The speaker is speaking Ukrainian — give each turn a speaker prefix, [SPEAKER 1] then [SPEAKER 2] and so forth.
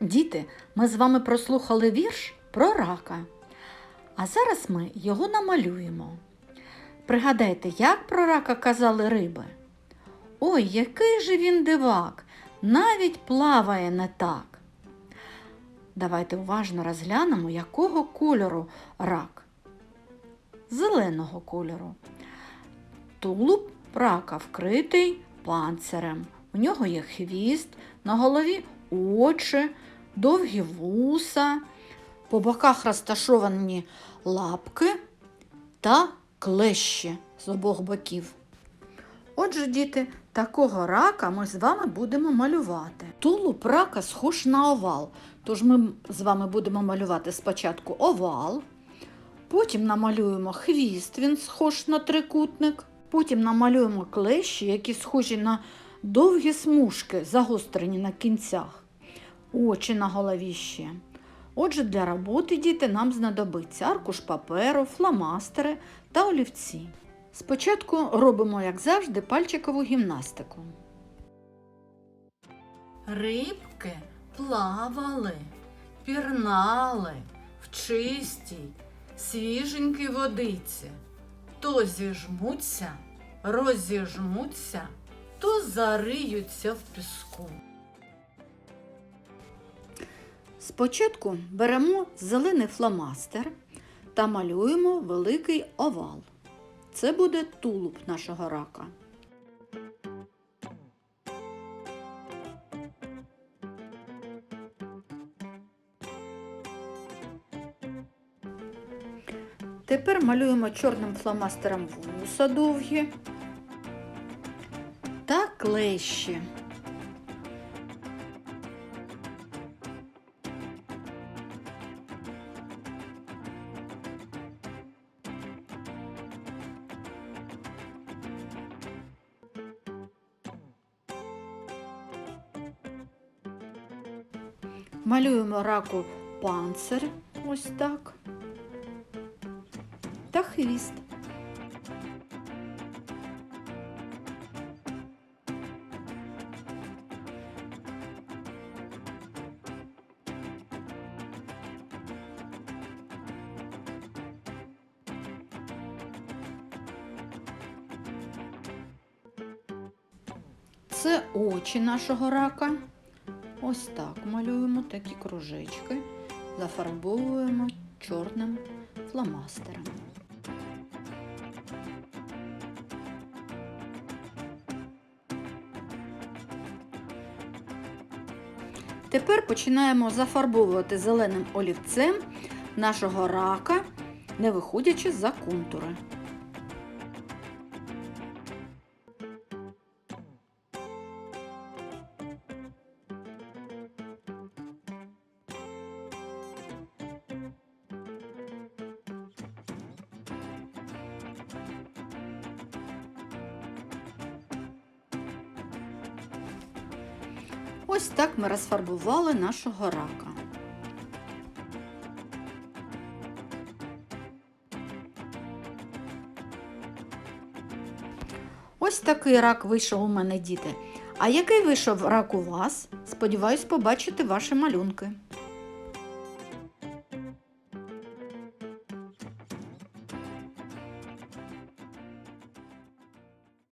[SPEAKER 1] Діти, ми з вами прослухали вірш про рака. А зараз ми його намалюємо. Пригадайте, як про рака казали риби? Ой, який же він дивак, навіть плаває не так. Давайте уважно розглянемо, якого кольору рак. Зеленого кольору. Тулуб рака вкритий панцирем. У нього є хвіст, на голові очі, довгі вуса, по боках розташовані лапки та клещі з обох боків. Отже, діти, такого рака ми з вами будемо малювати. Тулуб рака схож на овал. Тож ми з вами будемо малювати спочатку овал, потім намалюємо хвіст, він схож на трикутник, потім намалюємо клещі, які схожі на довгі смужки, загострені на кінцях, очі на голові ще. Отже, для роботи діти нам знадобиться аркуш паперу, фломастери та олівці. Спочатку робимо, як завжди, пальчикову гімнастику. Рибки плавали, пірнали в чистій, свіженькій водиці. То зіжмуться, розіжмуться, то зариються в піску. Спочатку беремо зелений фломастер та малюємо великий овал. Це буде тулуб нашого рака. Тепер малюємо чорним фломастером вуса довгі та клещі. Малюємо раку панцир, ось так, та хвіст. Це очі нашого рака. Ось так малюємо такі кружечки, зафарбовуємо чорним фломастером. Тепер починаємо зафарбовувати зеленим олівцем нашого рака, не виходячи за контури. Ось так ми розфарбували нашого рака. Ось такий рак вийшов у мене, діти. А який вийшов рак у вас? Сподіваюсь побачити ваші малюнки.